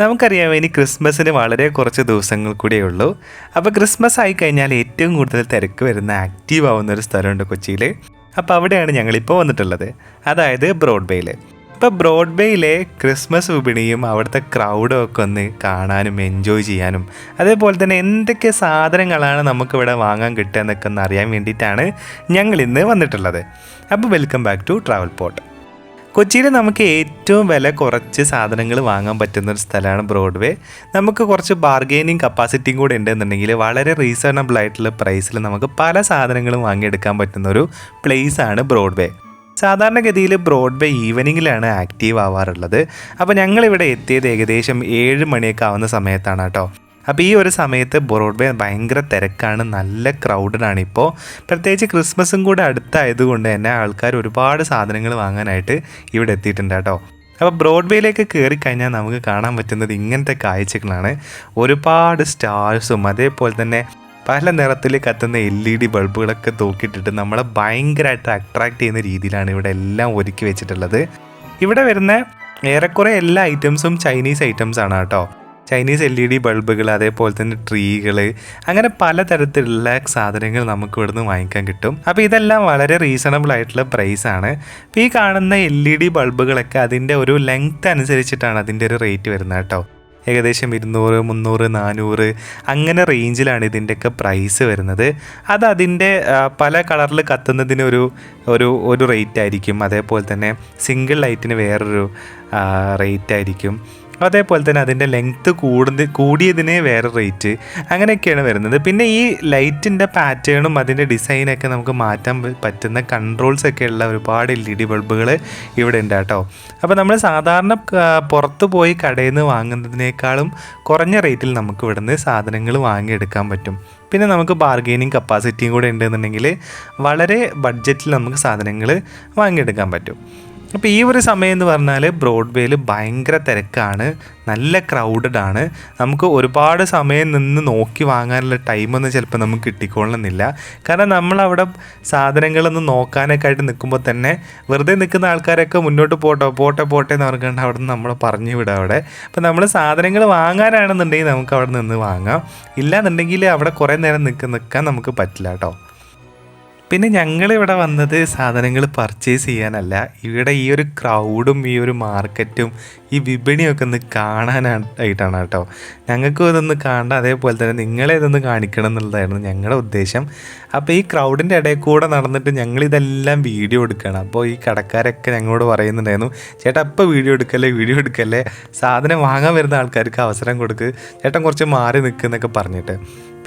നമുക്കറിയാം ഇനി ക്രിസ്മസിന് വളരെ കുറച്ച് ദിവസങ്ങൾ കൂടിയേ ഉള്ളൂ. അപ്പോൾ ക്രിസ്മസ് ആയി കഴിഞ്ഞാൽ ഏറ്റവും കൂടുതൽ തിരക്ക് വരുന്ന ആക്റ്റീവ് ആവുന്ന ഒരു സ്ഥലമുണ്ട് കൊച്ചിയിൽ അപ്പോൾ അവിടെയാണ് ഞങ്ങളിപ്പോൾ വന്നിട്ടുള്ളത്. അതായത് ബ്രോഡ്ബേയിൽ ഇപ്പോൾ ബ്രോഡ്ബേയിലെ ക്രിസ്മസ് വിപണിയും അവിടുത്തെ ക്രൗഡും ഒക്കെ ഒന്ന് കാണാനും എൻജോയ് ചെയ്യാനും അതേപോലെ തന്നെ എന്തൊക്കെ സാധനങ്ങളാണ് നമുക്കിവിടെ വാങ്ങാൻ കിട്ടുക എന്നൊക്കെ ഒന്ന് അറിയാൻ വേണ്ടിയിട്ടാണ് ഞങ്ങൾ ഇന്ന് വന്നിട്ടുള്ളത്. അപ്പോൾ welcome back to travel port കൊച്ചിയിൽ നമുക്ക് ഏറ്റവും വില കുറച്ച് സാധനങ്ങൾ വാങ്ങാൻ പറ്റുന്ന ഒരു സ്ഥലമാണ് ബ്രോഡ്വേ. നമുക്ക് കുറച്ച് ബാർഗെയിനിങ് കപ്പാസിറ്റിയും കൂടെ ഉണ്ടെന്നുണ്ടെങ്കിൽ വളരെ റീസണബിൾ ആയിട്ടുള്ള പ്രൈസിൽ നമുക്ക് പല സാധനങ്ങളും വാങ്ങിയെടുക്കാൻ പറ്റുന്ന ഒരു പ്ലേസ് ആണ് ബ്രോഡ്വേ. സാധാരണഗതിയിൽ ബ്രോഡ്വേ ഈവനിങ്ങിലാണ് ആക്റ്റീവ് ആവാറുള്ളത്. അപ്പോൾ ഞങ്ങളിവിടെ എത്തിയത് ഏകദേശം ഏഴ് മണിയൊക്കെ ആവുന്ന സമയത്താണ് കേട്ടോ. അപ്പോൾ ഈ ഒരു സമയത്ത് ബ്രോഡ്വേ ഭയങ്കര തിരക്കാണ് നല്ല ക്രൗഡഡാണ് ഇപ്പോൾ പ്രത്യേകിച്ച് ക്രിസ്മസും കൂടെ അടുത്തായതുകൊണ്ട് തന്നെ ആൾക്കാർ ഒരുപാട് സാധനങ്ങൾ വാങ്ങാനായിട്ട് ഇവിടെ എത്തിയിട്ടുണ്ട് കേട്ടോ. അപ്പോൾ ബ്രോഡ്വേയിലേക്ക് കയറി കഴിഞ്ഞാൽ നമുക്ക് കാണാൻ പറ്റുന്നത് ഇങ്ങനത്തെ കാഴ്ചകളാണ്. ഒരുപാട് സ്റ്റാർസും അതേപോലെ തന്നെ പല നിറത്തിൽ കത്തുന്ന എൽ ഇ ഡി ബൾബുകളൊക്കെ തൂക്കിയിട്ടിട്ട് നമ്മളെ ഭയങ്കരമായിട്ട് അട്രാക്ട് ചെയ്യുന്ന രീതിയിലാണ് ഇവിടെ എല്ലാം ഒരുക്കി വെച്ചിട്ടുള്ളത്. ഇവിടെ വരുന്ന ഏറെക്കുറെ എല്ലാ ഐറ്റംസും ചൈനീസ് ഐറ്റംസ് ആണ് കേട്ടോ. ചൈനീസ് എൽ ഇ ഡി ബൾബുകൾ അതേപോലെ തന്നെ ട്രീകൾ അങ്ങനെ പലതരത്തിലുള്ള സാധനങ്ങൾ നമുക്ക് ഇവിടുന്ന് വാങ്ങിക്കാൻ കിട്ടും. അപ്പോൾ ഇതെല്ലാം വളരെ റീസണബിൾ ആയിട്ടുള്ള പ്രൈസ് ആണ്. അപ്പോൾ ഈ കാണുന്ന എൽ ഇ ഡി ബൾബുകളൊക്കെ അതിന്റെ ഒരു ലെങ്ത് അനുസരിച്ചിട്ടാണ് അതിന്റെ ഒരു റേറ്റ് വരുന്നത് കേട്ടോ. ഏകദേശം ഇരുന്നൂറ് മുന്നൂറ് നാനൂറ് അങ്ങനെ റേഞ്ചിലാണ് ഇതിന്റെയൊക്കെ പ്രൈസ് വരുന്നത്. അത് അതിന്റെ പല കളറിൽ കത്തുന്നതിന് ഒരു ഒരു ഒരു റേറ്റ് ആയിരിക്കും. അതേപോലെ തന്നെ സിംഗിൾ ലൈറ്റിന് വേറൊരു റേറ്റ് ആയിരിക്കും. അതേപോലെ തന്നെ അതിന്റെ ലെങ്ത്ത് കൂടുന്ന കൂടിയതിന് വേറെ റേറ്റ് അങ്ങനെയൊക്കെയാണ് വരുന്നത്. പിന്നെ ഈ ലൈറ്റിന്റെ പാറ്റേണും അതിന്റെ ഡിസൈനൊക്കെ നമുക്ക് മാറ്റാൻ പറ്റുന്ന കൺട്രോൾസ് ഒക്കെ ഉള്ള ഒരുപാട് എൽ ഇ ഡി ബൾബുകൾ ഇവിടെ ഉണ്ട് കേട്ടോ. അപ്പോൾ നമ്മൾ സാധാരണ പുറത്ത് പോയി കടയിൽ നിന്ന് വാങ്ങുന്നതിനേക്കാളും കുറഞ്ഞ റേറ്റിൽ നമുക്ക് ഇവിടുന്ന് സാധനങ്ങൾ വാങ്ങിയെടുക്കാൻ പറ്റും. പിന്നെ നമുക്ക് ബാർഗെയിനിങ് കപ്പാസിറ്റിയും കൂടെ ഉണ്ടെന്നുണ്ടെങ്കിൽ വളരെ ബഡ്ജറ്റിൽ നമുക്ക് സാധനങ്ങൾ വാങ്ങിയെടുക്കാൻ പറ്റും. അപ്പോൾ ഈ ഒരു സമയം എന്ന് പറഞ്ഞാൽ ബ്രോഡ്വേയിൽ ഭയങ്കര തിരക്കാണ് നല്ല ക്രൗഡഡ് ആണ്. നമുക്ക് ഒരുപാട് സമയം നിന്ന് നോക്കി വാങ്ങാനുള്ള ടൈമൊന്നും ചിലപ്പോൾ നമുക്ക് കിട്ടിക്കൊള്ളണമെന്നില്ല കാരണം നമ്മളവിടെ സാധനങ്ങളൊന്നും നോക്കാനൊക്കെ ആയിട്ട് നിൽക്കുമ്പോൾ തന്നെ വെറുതെ നിൽക്കുന്ന ആൾക്കാരൊക്കെ മുന്നോട്ട് പോട്ടോ പോട്ടെ പോട്ടെ എന്ന് പറഞ്ഞുകൊണ്ട് അവിടെ നിന്ന് നമ്മളെ പറഞ്ഞു വിടാം അവിടെ. അപ്പോൾ നമ്മൾ സാധനങ്ങൾ വാങ്ങാനാണെന്നുണ്ടെങ്കിൽ നമുക്ക് അവിടെ നിന്ന് വാങ്ങാം. ഇല്ലാന്നുണ്ടെങ്കിൽ അവിടെ കുറേ നേരം നിൽക്കാൻ നമുക്ക് പറ്റില്ല കേട്ടോ. പിന്നെ ഞങ്ങൾ ഇവിടെ വന്നത് സാധനങ്ങൾ പർച്ചേസ് ചെയ്യാനല്ല. ഇവിടെ ഈ ഒരു ക്രൗഡും ഈ ഒരു മാർക്കറ്റും ഈ വിപണിയൊക്കെ ഒന്ന് കാണാനായിട്ടാണ് കേട്ടോ. ഞങ്ങൾക്കും ഇതൊന്ന് കാണണ്ട അതേപോലെ തന്നെ നിങ്ങളെ ഇതൊന്ന് കാണിക്കണം എന്നുള്ളതായിരുന്നു ഞങ്ങളുടെ ഉദ്ദേശം. അപ്പോൾ ഈ ക്രൗഡിന്റെ ഇടയിൽ കൂടെ നടന്നിട്ട് ഞങ്ങളിതെല്ലാം വീഡിയോ എടുക്കുകയാണ് അപ്പോൾ ഈ കടക്കാരൊക്കെ ഞങ്ങളോട് പറയുന്നുണ്ടായിരുന്നു ചേട്ടാ അപ്പോൾ വീഡിയോ എടുക്കല്ലേ? വീഡിയോ എടുക്കല്ലേ? സാധനം വാങ്ങാൻ വരുന്ന ആൾക്കാർക്ക് അവസരം കൊടുക്ക്. ചേട്ടൻ കുറച്ച് മാറി നിൽക്കുന്നൊക്കെ പറഞ്ഞിട്ട്.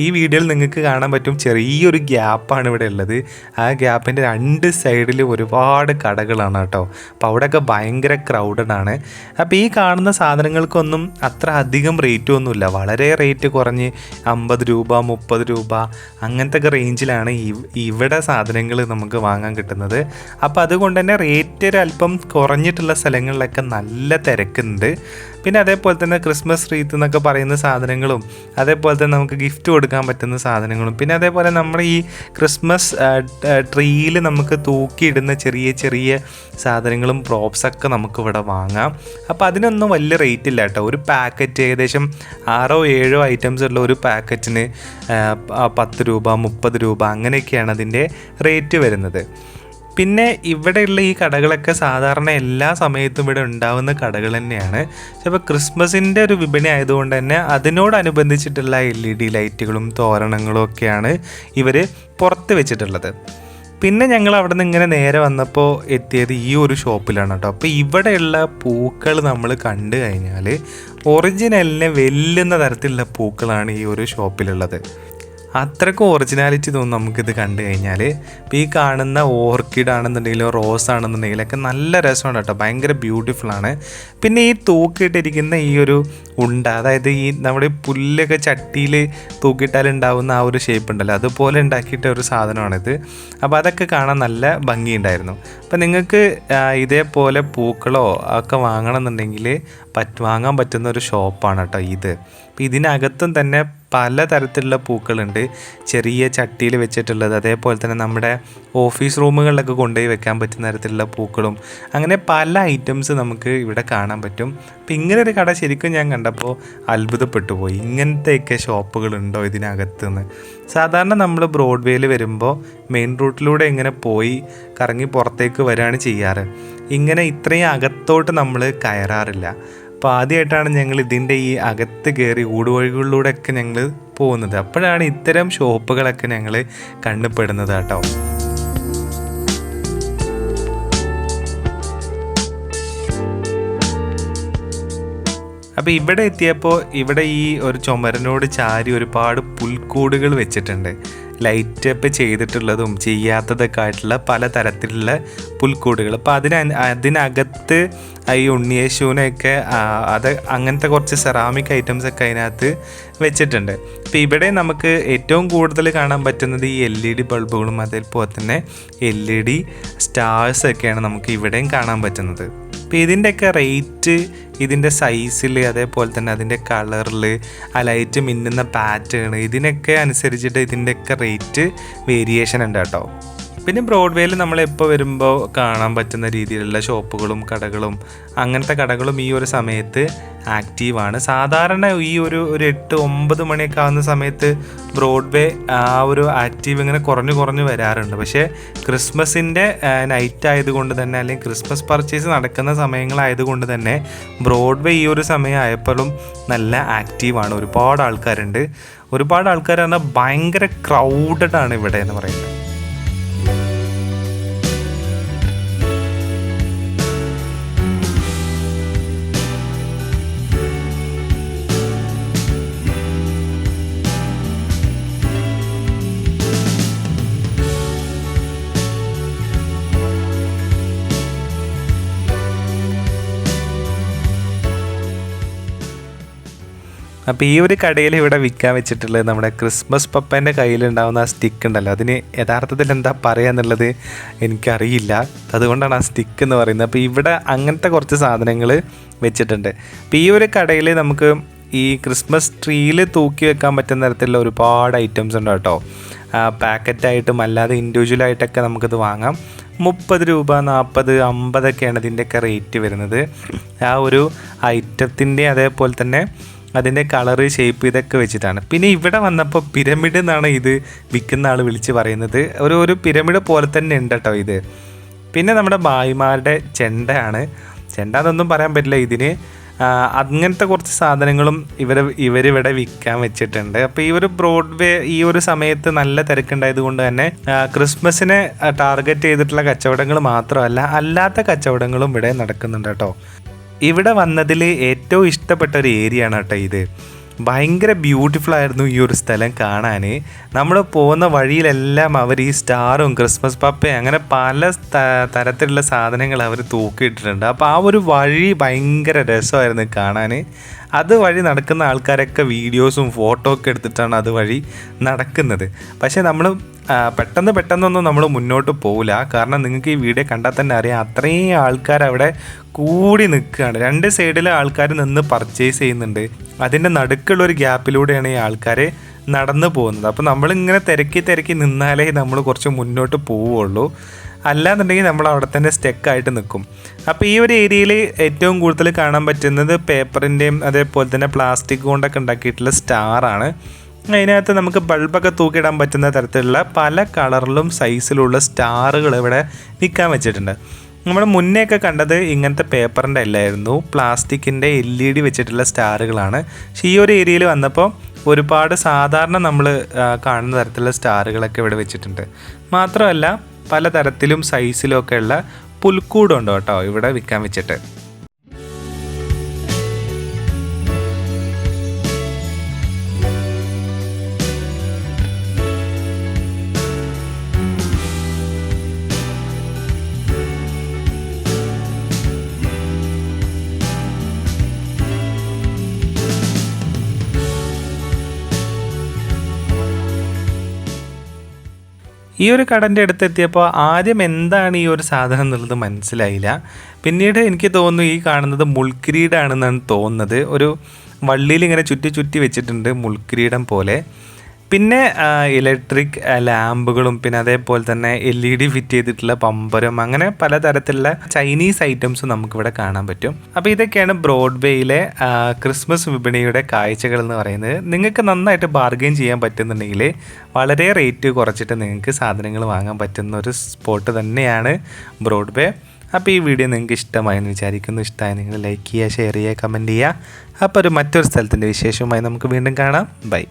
ഈ വീഡിയോയിൽ നിങ്ങൾക്ക് കാണാൻ പറ്റും ചെറിയൊരു ഗ്യാപ്പാണ് ഇവിടെ ഉള്ളത്. ആ ഗ്യാപ്പിന്റെ രണ്ട് സൈഡിൽ ഒരുപാട് കടകളാണ് കേട്ടോ. അപ്പോൾ അവിടെയൊക്കെ ഭയങ്കര ക്രൗഡഡ് ആണ്. അപ്പോൾ ഈ കാണുന്ന സാധനങ്ങൾക്കൊന്നും അത്ര അധികം റേറ്റും ഒന്നുമില്ല. വളരെ റേറ്റ് കുറഞ്ഞ് അമ്പത് രൂപ മുപ്പത് രൂപ അങ്ങനത്തെ റേഞ്ചിലാണ് ഇവിടെ സാധനങ്ങൾ നമുക്ക് വാങ്ങാൻ കിട്ടുന്നത്. അപ്പോൾ അതുകൊണ്ട് തന്നെ റേറ്റ് ഒരു അല്പം കുറഞ്ഞിട്ടുള്ള സ്ഥലങ്ങളിലൊക്കെ നല്ല തിരക്കുണ്ട്. പിന്നെ അതേപോലെ തന്നെ ക്രിസ്മസ് റീത്ത് എന്നൊക്കെ പറയുന്ന സാധനങ്ങളും അതേപോലെ തന്നെ നമുക്ക് ഗിഫ്റ്റ് കൊടുക്കാൻ പറ്റുന്ന സാധനങ്ങളും. പിന്നെ അതേപോലെ നമ്മൾ ഈ ക്രിസ്മസ് ട്രീയിൽ നമുക്ക് തൂക്കിയിടുന്ന ചെറിയ ചെറിയ സാധനങ്ങളും പ്രോപ്സൊക്കെ നമുക്ക് ഇവിടെ വാങ്ങാം. അപ്പോൾ അതിനൊന്നും വലിയ റേറ്റ് ഇല്ല കേട്ടോ. ഒരു പാക്കറ്റ് ഏകദേശം ആറോ ഏഴോ ഐറ്റംസ് ഉള്ള ഒരു പാക്കറ്റിന് പത്ത് രൂപ മുപ്പത് രൂപ അങ്ങനെയൊക്കെയാണ് അതിന്റെ റേറ്റ് വരുന്നത്. പിന്നെ ഇവിടെയുള്ള ഈ കടകളൊക്കെ സാധാരണ എല്ലാ സമയത്തും ഇവിടെ ഉണ്ടാവുന്ന കടകൾ തന്നെയാണ്. ചിലപ്പോൾ ക്രിസ്മസിന്റെ ഒരു വിപണി ആയതുകൊണ്ട് തന്നെ അതിനോടനുബന്ധിച്ചിട്ടുള്ള എൽ ഇ ഡി ലൈറ്റുകളും തോരണങ്ങളും ഒക്കെയാണ് ഇവർ പുറത്ത് വെച്ചിട്ടുള്ളത്. പിന്നെ ഞങ്ങൾ അവിടെ നിന്ന് ഇങ്ങനെ നേരെ വന്നപ്പോൾ എത്തിയത് ഈ ഒരു ഷോപ്പിലാണ് കേട്ടോ. അപ്പോൾ ഇവിടെയുള്ള പൂക്കൾ നമ്മൾ കണ്ടു കഴിഞ്ഞാൽ ഒറിജിനലിനെ വെല്ലുന്ന തരത്തിലുള്ള പൂക്കളാണ് ഈ ഒരു ഷോപ്പിലുള്ളത്. അത്രക്കും ഒറിജിനാലിറ്റി തോന്നും നമുക്കിത് കണ്ടു കഴിഞ്ഞാൽ ഇപ്പോൾ ഈ കാണുന്ന ഓർക്കിഡ് ആണെന്നുണ്ടെങ്കിലും റോസ് ആണെന്നുണ്ടെങ്കിലൊക്കെ നല്ല രസമാണ് കേട്ടോ. ഭയങ്കര ആണ്. പിന്നെ ഈ തൂക്കിയിട്ടിരിക്കുന്ന ഈ ഒരു ഉണ്ട അതായത് ഈ നമ്മുടെ പുല്ലൊക്കെ ചട്ടിയിൽ തൂക്കിയിട്ടാൽ ഉണ്ടാവുന്ന ആ ഒരു ഷേപ്പ് ഉണ്ടല്ലോ അതുപോലെ ഉണ്ടാക്കിയിട്ട ഒരു സാധനമാണിത്. അപ്പോൾ അതൊക്കെ കാണാൻ നല്ല ഭംഗിയുണ്ടായിരുന്നു. അപ്പോൾ നിങ്ങൾക്ക് ഇതേപോലെ പൂക്കളോ ഒക്കെ വാങ്ങണമെന്നുണ്ടെങ്കിൽ പറ്റ് വാങ്ങാൻ പറ്റുന്ന ഒരു ഷോപ്പാണ് കേട്ടോ ഇത്. അപ്പോൾ ഇതിനകത്തും തന്നെ പല തരത്തിലുള്ള പൂക്കളുണ്ട്. ചെറിയ ചട്ടിയിൽ വെച്ചിട്ടുള്ളത് അതേപോലെ തന്നെ നമ്മുടെ ഓഫീസ് റൂമുകളിലൊക്കെ കൊണ്ടുപോയി വെക്കാൻ പറ്റുന്ന തരത്തിലുള്ള പൂക്കളും അങ്ങനെ പല ഐറ്റംസ് നമുക്ക് ഇവിടെ കാണാൻ പറ്റും. അപ്പം ഇങ്ങനെ ഒരു കട ശരിക്കും ഞാൻ കണ്ടപ്പോൾ അത്ഭുതപ്പെട്ടു പോയി. ഇങ്ങനത്തെയൊക്കെ ഷോപ്പുകളുണ്ടോ ഇതിനകത്ത് നിന്ന് സാധാരണ നമ്മൾ ബ്രോഡ്വേയിൽ വരുമ്പോൾ മെയിൻ റൂട്ടിലൂടെ ഇങ്ങനെ പോയി കറങ്ങി പുറത്തേക്ക് വരികയാണ് ചെയ്യാറ്. ഇങ്ങനെ ഇത്രയും അകത്തോട്ട് നമ്മൾ കയറാറില്ല. അപ്പോൾ ആദ്യമായിട്ടാണ് ഞങ്ങൾ ഇതിന്റെ ഈ അകത്ത് കയറി ഊടുവഴികളിലൂടെയൊക്കെ ഞങ്ങൾ പോകുന്നത്. അപ്പോഴാണ് ഇത്തരം ഷോപ്പുകളൊക്കെ ഞങ്ങൾ കണ്ടുപെടുന്നത് കേട്ടോ. അപ്പോൾ ഇവിടെ എത്തിയപ്പോൾ ഇവിടെ ഈ ഒരു ചുമരനോട് ചാരി ഒരുപാട് പുൽക്കൂടുകൾ വെച്ചിട്ടുണ്ട്. ലൈറ്റ് അപ്പ് ചെയ്തിട്ടുള്ളതും ചെയ്യാത്തതൊക്കെ ആയിട്ടുള്ള പല തരത്തിലുള്ള പുൽക്കൂടുകൾ. അപ്പോൾ അതിന് അതിനകത്ത് ഈ ഉണ്ണിയേശുവിനെയൊക്കെ അത് അങ്ങനത്തെ കുറച്ച് സെറാമിക് ഐറ്റംസ് ഒക്കെ അതിനകത്ത് വെച്ചിട്ടുണ്ട്. അപ്പോൾ ഇവിടെ നമുക്ക് ഏറ്റവും കൂടുതൽ കാണാൻ പറ്റുന്നത് ഈ എൽ ഇ ഡി ബൾബുകളും അതേപോലെ തന്നെ എൽ ഇ ഡി സ്റ്റാർസ് ഒക്കെയാണ് നമുക്ക് ഇവിടെയും കാണാൻ പറ്റുന്നത്. അപ്പോൾ ഇതിന്റെയൊക്കെ റേറ്റ് ഇതിന്റെ സൈസിൽ അതേപോലെ തന്നെ അതിന്റെ കളറിൽ ആ ലൈറ്റ് മിന്നുന്ന പാറ്റേൺ ഇതിനൊക്കെ അനുസരിച്ചിട്ട് ഇതിന്റെയൊക്കെ റേറ്റ് വേരിയേഷൻ ഉണ്ട് കേട്ടോ. പിന്നെ ബ്രോഡ്വേയിൽ നമ്മൾ എപ്പോൾ വരുമ്പോൾ കാണാൻ പറ്റുന്ന രീതിയിലുള്ള ഷോപ്പുകളും കടകളും അങ്ങനത്തെ കടകളും ഈ ഒരു സമയത്ത് ആക്റ്റീവാണ് സാധാരണ ഈ ഒരു ഒരു എട്ട് ഒമ്പത് മണിയൊക്കെ ആവുന്ന സമയത്ത് ബ്രോഡ്വേ ആ ഒരു ആക്റ്റീവ് ഇങ്ങനെ കുറഞ്ഞു കുറഞ്ഞു വരാറുണ്ട്. പക്ഷേ ക്രിസ്മസിന്റെ നൈറ്റ് ആയതുകൊണ്ട് തന്നെ അല്ലെങ്കിൽ ക്രിസ്മസ് പർച്ചേസ് നടക്കുന്ന സമയങ്ങളായതുകൊണ്ട് തന്നെ ബ്രോഡ്വേ ഈ ഒരു സമയം ആയപ്പോഴും നല്ല ആക്റ്റീവാണ് ഒരുപാട് ആൾക്കാരുണ്ട്. ഒരുപാട് ആൾക്കാർ പറഞ്ഞാൽ ഭയങ്കര ക്രൗഡഡ് ആണ് ഇവിടെ എന്ന് പറയുന്നത്. അപ്പോൾ ഈ ഒരു കടയിൽ ഇവിടെ വിൽക്കാൻ വെച്ചിട്ടുള്ളത് നമ്മുടെ ക്രിസ്മസ് പപ്പേന്റെ കയ്യിലുണ്ടാവുന്ന ആ സ്റ്റിക്ക് ഉണ്ടല്ലോ. അതിന് യഥാർത്ഥത്തിൽ എന്താ പറയുക എന്നുള്ളത് എനിക്കറിയില്ല. അതുകൊണ്ടാണ് ആ സ്റ്റിക്ക് എന്ന് പറയുന്നത്. അപ്പോൾ ഇവിടെ അങ്ങനത്തെ കുറച്ച് സാധനങ്ങൾ വെച്ചിട്ടുണ്ട്. അപ്പോൾ ഈ ഒരു കടയിൽ നമുക്ക് ഈ ക്രിസ്മസ് ട്രീയിൽ തൂക്കി വെക്കാൻ പറ്റുന്ന തരത്തിലുള്ള ഒരുപാട് ഐറ്റംസ് ഉണ്ട് കേട്ടോ. പാക്കറ്റായിട്ടും അല്ലാതെ ഇൻഡിവിജ്വലായിട്ടൊക്കെ നമുക്കിത് വാങ്ങാം. മുപ്പത് രൂപ നാൽപ്പത് അമ്പതൊക്കെയാണ് ഇതിന്റെയൊക്കെ റേറ്റ് വരുന്നത്. ആ ഒരു ഐറ്റത്തിന്റെ അതേപോലെ തന്നെ അതിന്റെ കളറ് ഷേപ്പ് ഇതൊക്കെ വെച്ചിട്ടാണ്. പിന്നെ ഇവിടെ വന്നപ്പോൾ പിരമിഡ് എന്നാണ് ഇത് വിൽക്കുന്ന ആൾ വിളിച്ച് പറയുന്നത്. ഒരു ഒരു പിരമിഡ് പോലെ തന്നെ ഉണ്ട് കേട്ടോ ഇത്. പിന്നെ നമ്മുടെ ഭായിമാരുടെ ചെണ്ടയാണ്. ചെണ്ട എന്നൊന്നും പറയാൻ പറ്റില്ല ഇതിന്. അങ്ങനത്തെ കുറച്ച് സാധനങ്ങളും ഇവർ ഇവരിവിടെ വിൽക്കാൻ വെച്ചിട്ടുണ്ട്. അപ്പോൾ ഈ ഒരു ബ്രോഡ്വേ ഈ ഒരു സമയത്ത് നല്ല തിരക്കുണ്ടായത് കൊണ്ട് തന്നെ ക്രിസ്മസിനെ ടാർഗറ്റ് ചെയ്തിട്ടുള്ള കച്ചവടങ്ങൾ മാത്രമല്ല അല്ലാത്ത കച്ചവടങ്ങളും ഇവിടെ നടക്കുന്നുണ്ട് കേട്ടോ ഇവിടെ വന്നതിൽ ഏറ്റവും ഇഷ്ടപ്പെട്ട ഒരു ഏരിയ ആണ് കേട്ടോ ഇത്. ഭയങ്കര ബ്യൂട്ടിഫുൾ ആയിരുന്നു ഈ ഒരു സ്ഥലം കാണാൻ നമ്മൾ പോകുന്ന വഴിയിലെല്ലാം അവർ ഈ സ്റ്റാറും ക്രിസ്മസ് പപ്പയും അങ്ങനെ പല തരത്തിലുള്ള സാധനങ്ങൾ അവർ തൂക്കിയിട്ടിട്ടുണ്ട്. അപ്പോൾ ആ ഒരു വഴി ഭയങ്കര രസമായിരുന്നു കാണാൻ അത് വഴി നടക്കുന്ന ആൾക്കാരൊക്കെ വീഡിയോസും ഫോട്ടോ ഒക്കെ എടുത്തിട്ടാണ് അത് വഴി നടക്കുന്നത്. പക്ഷേ നമ്മൾ പെട്ടെന്ന് പെട്ടെന്നൊന്നും നമ്മൾ മുന്നോട്ട് പോകില്ല കാരണം നിങ്ങൾക്ക് ഈ വീഡിയോ കണ്ടാൽ തന്നെ അറിയാം അത്രയും ആൾക്കാർ അവിടെ കൂടി നിൽക്കുകയാണ്. രണ്ട് സൈഡിലെ ആൾക്കാർ നിന്ന് പർച്ചേസ് ചെയ്യുന്നുണ്ട്. അതിന്റെ നടുക്കുള്ള ഒരു ഗ്യാപ്പിലൂടെയാണ് ഈ ആൾക്കാർ നടന്നു പോകുന്നത്. അപ്പോൾ നമ്മളിങ്ങനെ തിരക്കി തിരക്കി നിന്നാലേ നമ്മൾ കുറച്ച് മുന്നോട്ട് പോവുള്ളൂ അല്ലാന്നുണ്ടെങ്കിൽ നമ്മൾ അവിടെ തന്നെ സ്റ്റെക്കായിട്ട് നിൽക്കും. അപ്പോൾ ഈ ഒരു ഏരിയയിൽ ഏറ്റവും കൂടുതൽ കാണാൻ പറ്റുന്നത് പേപ്പറിന്റെയും അതേപോലെ തന്നെ പ്ലാസ്റ്റിക് കൊണ്ടൊക്കെ ഉണ്ടാക്കിയിട്ടുള്ള സ്റ്റാറാണ് അതിനകത്ത് നമുക്ക് ബൾബൊക്കെ തൂക്കിയിടാൻ പറ്റുന്ന തരത്തിലുള്ള പല കളറിലും സൈസിലുള്ള സ്റ്റാറുകൾ ഇവിടെ വിൽക്കാൻ വെച്ചിട്ടുണ്ട്. നമ്മൾ മുന്നേയൊക്കെ കണ്ടത് ഇങ്ങനത്തെ പേപ്പറിന്റെ അല്ലായിരുന്നു. പ്ലാസ്റ്റിക്കിന്റെ എൽ ഇ ഡി വെച്ചിട്ടുള്ള സ്റ്റാറുകളാണ്. പക്ഷേ ഈ ഒരു ഏരിയയിൽ വന്നപ്പോൾ ഒരുപാട് സാധാരണ നമ്മൾ കാണുന്ന തരത്തിലുള്ള സ്റ്റാറുകളൊക്കെ ഇവിടെ വെച്ചിട്ടുണ്ട്. മാത്രമല്ല പല തരത്തിലും സൈസിലും ഒക്കെ ഉള്ള പുൽക്കൂടുണ്ട് കേട്ടോ ഇവിടെ വിൽക്കാൻ വെച്ചിട്ട്. ഈ ഒരു കടന്റെ അടുത്ത് എത്തിയപ്പോൾ ആദ്യം എന്താണ് ഈ ഒരു സാധനം എന്നുള്ളത് മനസ്സിലായില്ല. പിന്നീട് എനിക്ക് തോന്നുന്നു ഈ കാണുന്നത് മുൾക്കിരീടാണെന്നാണ് തോന്നുന്നത്. ഒരു വള്ളിയിൽ ഇങ്ങനെ ചുറ്റി ചുറ്റി വെച്ചിട്ടുണ്ട് മുൾക്കിരീടം പോലെ. പിന്നെ ഇലക്ട്രിക് ലാമ്പുകളും പിന്നെ അതേപോലെ തന്നെ എൽ ഇ ഡി ഫിറ്റ് ചെയ്തിട്ടുള്ള പമ്പരും അങ്ങനെ പലതരത്തിലുള്ള ചൈനീസ് ഐറ്റംസും നമുക്കിവിടെ കാണാൻ പറ്റും. അപ്പോൾ ഇതൊക്കെയാണ് ബ്രോഡ്വേയിലെ ക്രിസ്മസ് വിപണിയുടെ കാഴ്ചകൾ എന്ന് പറയുന്നത്. നിങ്ങൾക്ക് നന്നായിട്ട് ബാർഗെയിൻ ചെയ്യാൻ പറ്റുന്നുണ്ടെങ്കിൽ വളരെ റേറ്റ് കുറച്ചിട്ട് നിങ്ങൾക്ക് സാധനങ്ങൾ വാങ്ങാൻ പറ്റുന്ന ഒരു സ്പോട്ട് തന്നെയാണ് ബ്രോഡ്വേ അപ്പോൾ ഈ വീഡിയോ നിങ്ങൾക്ക് ഇഷ്ടമായെന്ന് വിചാരിക്കുന്നു. ഇഷ്ടമായി നിങ്ങൾ ലൈക്ക് ചെയ്യുക ഷെയർ ചെയ്യുക കമന്റ് ചെയ്യുക. അപ്പോൾ ഒരു മറ്റൊരു സ്ഥലത്തിന്റെ വിശേഷവുമായി നമുക്ക് വീണ്ടും കാണാം. ബൈ